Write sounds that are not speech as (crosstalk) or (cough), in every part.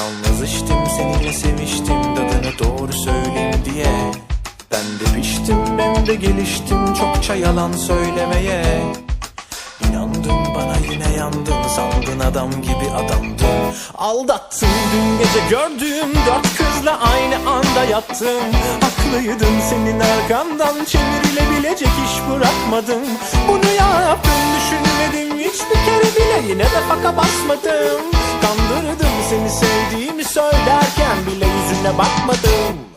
Yalnız içtim seninle seviştim tadını doğru söyleyeyim diye. Ben de piştim ben de geliştim çokça yalan söylemeye. İnandın bana yine yandın sandın adam gibi adamdın. Aldattın dün gece gördüğüm dört kızla aynı anda yattım Haklıydın senin arkandan çevrilebilecek iş bırakmadım Bunu yaptım düşünmedim hiçbir kere bile yine de faka basmadım bile yüzüne bakmadım Kavga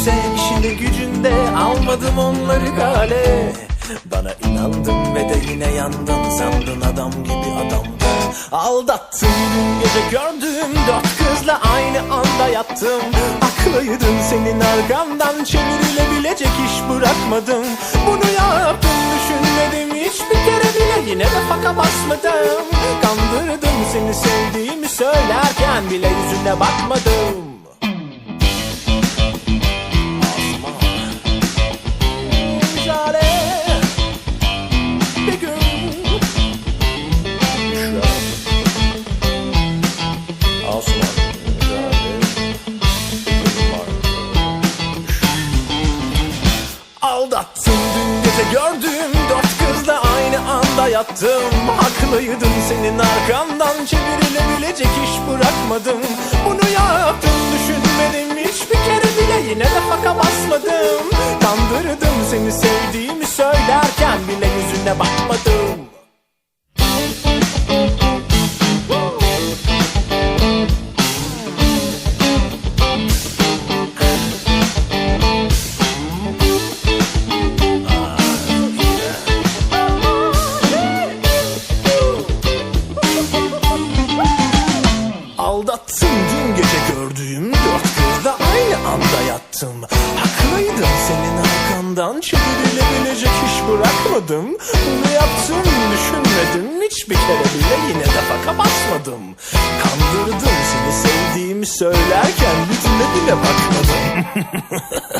Üçüyse işinde gücünde almadım onları gale. Bana inandın ve de yine yandın sandın adam gibi adamdın Aldattın dün gece gördüğüm dört kızla aynı anda yattım. Haklıydın senin arkandan çevrilebilecek iş bırakmadım Bunu yaptım düşünmedim hiçbir kere bile yine de faka basmadım. Kandırdım seni sevdiğimi söylerken bile yüzüne bakmadım gece gördüğüm dört kızla aynı anda yattım. Haklıydın senin arkandan çevrilebilecek iş bırakmadım Bunu yaptım düşünmedim hiçbir kere bile yine de faka basmadım. Kandırdım seni sevdiğimi söylerken bile yüzüne bakmadım arkandan çevrilebilecek iş bırakmadım. Bunu yaptım düşünmedim. Hiçbir kere bile yine de faka basmadım Kandırdım seni sevdiğimi söylerken yüzüne bile bakmadım (laughs)